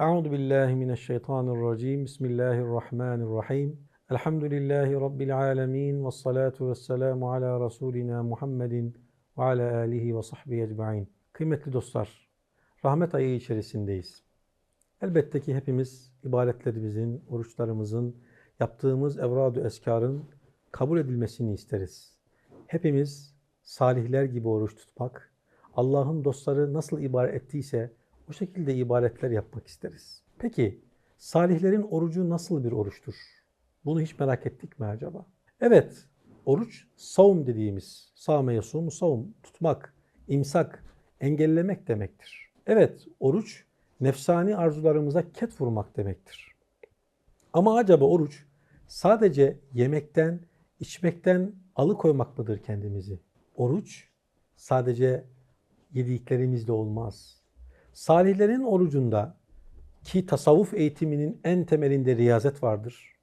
Euzu billahi mineşşeytanirracim. Bismillahirrahmanirrahim. Elhamdülillahi rabbil alamin ve salatu vesselamu ala rasulina Muhammedin ve ala alihi ve sahbihi ecmaîn. Kıymetli dostlar, rahmet ayı içerisindeyiz. Elbette ki hepimiz ibadetlerimizin, oruçlarımızın, yaptığımız evradu eskarın kabul edilmesini isteriz. Hepimiz salihler gibi oruç tutmak, Allah'ın dostları nasıl ibadet ettiyse o şekilde ibadetler yapmak isteriz. Peki salihlerin orucu nasıl bir oruçtur? Bunu hiç merak ettik mi acaba? Evet, oruç savun dediğimiz, sâme yasumu savun, tutmak, imsak, engellemek demektir. Evet, oruç nefsani arzularımıza ket vurmak demektir. Ama acaba oruç sadece yemekten, içmekten alıkoymak mıdır kendimizi? Oruç sadece yediklerimizle olmaz. Salihlerin orucunda ki tasavvuf eğitiminin en temelinde riyazet vardır.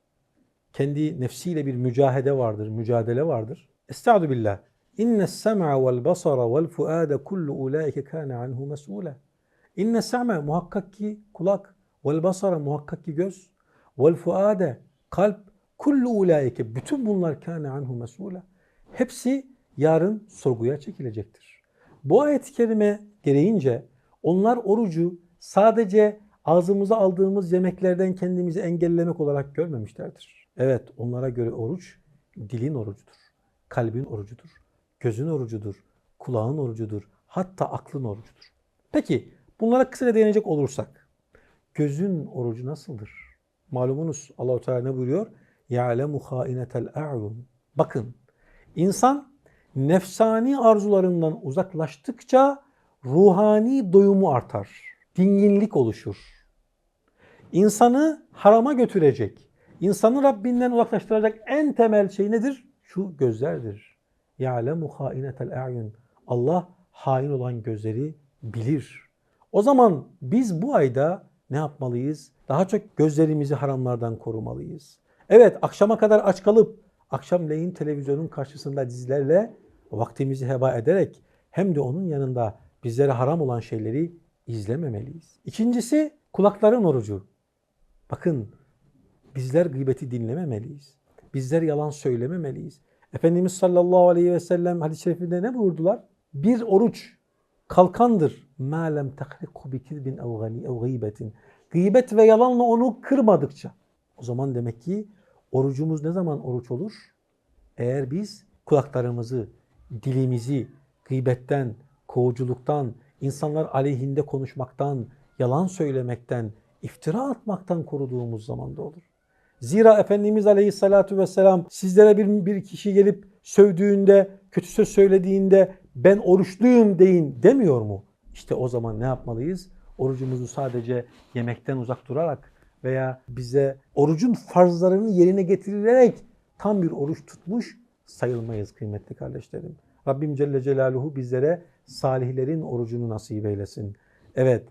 Kendi nefsiyle bir mücahede vardır, mücadele vardır. Estağdu billah. İnne sem'a vel basara vel fuade kullu ulaike kana anhu mes'ule. İnne sem'a muhakkak ki kulak, vel basara muhakkak ki göz, vel fuade kalp, kullu ulaike bütün bunlar kana anhu mes'ule. Hepsi yarın sorguya çekilecektir. Bu ayet-i kerime gereğince onlar orucu sadece ağzımıza aldığımız yemeklerden kendimizi engellemek olarak görmemişlerdir. Evet onlara göre oruç dilin orucudur, kalbin orucudur, gözün orucudur, kulağın orucudur, hatta aklın orucudur. Peki bunlara kısaca değinecek olursak gözün orucu nasıldır? Malumunuz Allahu Teala ne buyuruyor? Ya'lemu hainetel a'yun. Bakın insan nefsani arzularından uzaklaştıkça ruhani doyumu artar. Dinginlik oluşur. İnsanı harama götürecek, insanı Rabbinden uzaklaştıracak en temel şey nedir? Şu gözlerdir. يَعْلَمُ خَائِنَةَ الْاَعْيُنِ Allah hain olan gözleri bilir. O zaman biz bu ayda ne yapmalıyız? Daha çok gözlerimizi haramlardan korumalıyız. Evet akşama kadar aç kalıp akşamleyin televizyonun karşısında dizilerle vaktimizi heba ederek hem de onun yanında bizlere haram olan şeyleri izlememeliyiz. İkincisi kulakların orucu. Bakın bizler gıybeti dinlememeliyiz. Bizler yalan söylememeliyiz. Efendimiz sallallahu aleyhi ve sellem hadis-i şerifinde ne buyurdular? Bir oruç kalkandır. مَا لَمْ تَخْرِقُ بِكِذْبٍ اَوْ gıybetin. Gıybet ve yalanla onu kırmadıkça. O zaman demek ki orucumuz ne zaman oruç olur? Eğer biz kulaklarımızı, dilimizi gıybetten, kovuculuktan, insanlar aleyhinde konuşmaktan, yalan söylemekten, iftira atmaktan koruduğumuz zamanda olur. Zira Efendimiz Aleyhisselatü Vesselam sizlere bir, bir kişi gelip sövdüğünde, kötü söz söylediğinde ben oruçluyum deyin demiyor mu? İşte o zaman ne yapmalıyız? Orucumuzu sadece yemekten uzak durarak veya bize orucun farzlarını yerine getirilerek tam bir oruç tutmuş sayılmayız kıymetli kardeşlerim. Rabbim Celle Celaluhu bizlere salihlerin orucunu nasip eylesin. Evet,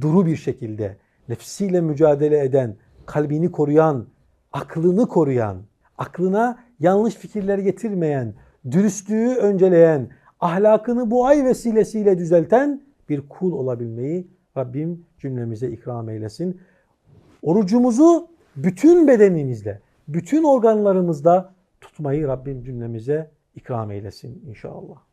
duru bir şekilde nefsiyle mücadele eden, kalbini koruyan, aklını koruyan, aklına yanlış fikirler getirmeyen, dürüstlüğü önceleyen, ahlakını bu ay vesilesiyle düzelten bir kul olabilmeyi Rabbim cümlemize ikram eylesin. Orucumuzu bütün bedenimizle, bütün organlarımızda tutmayı Rabbim cümlemize ikram eylesin inşallah.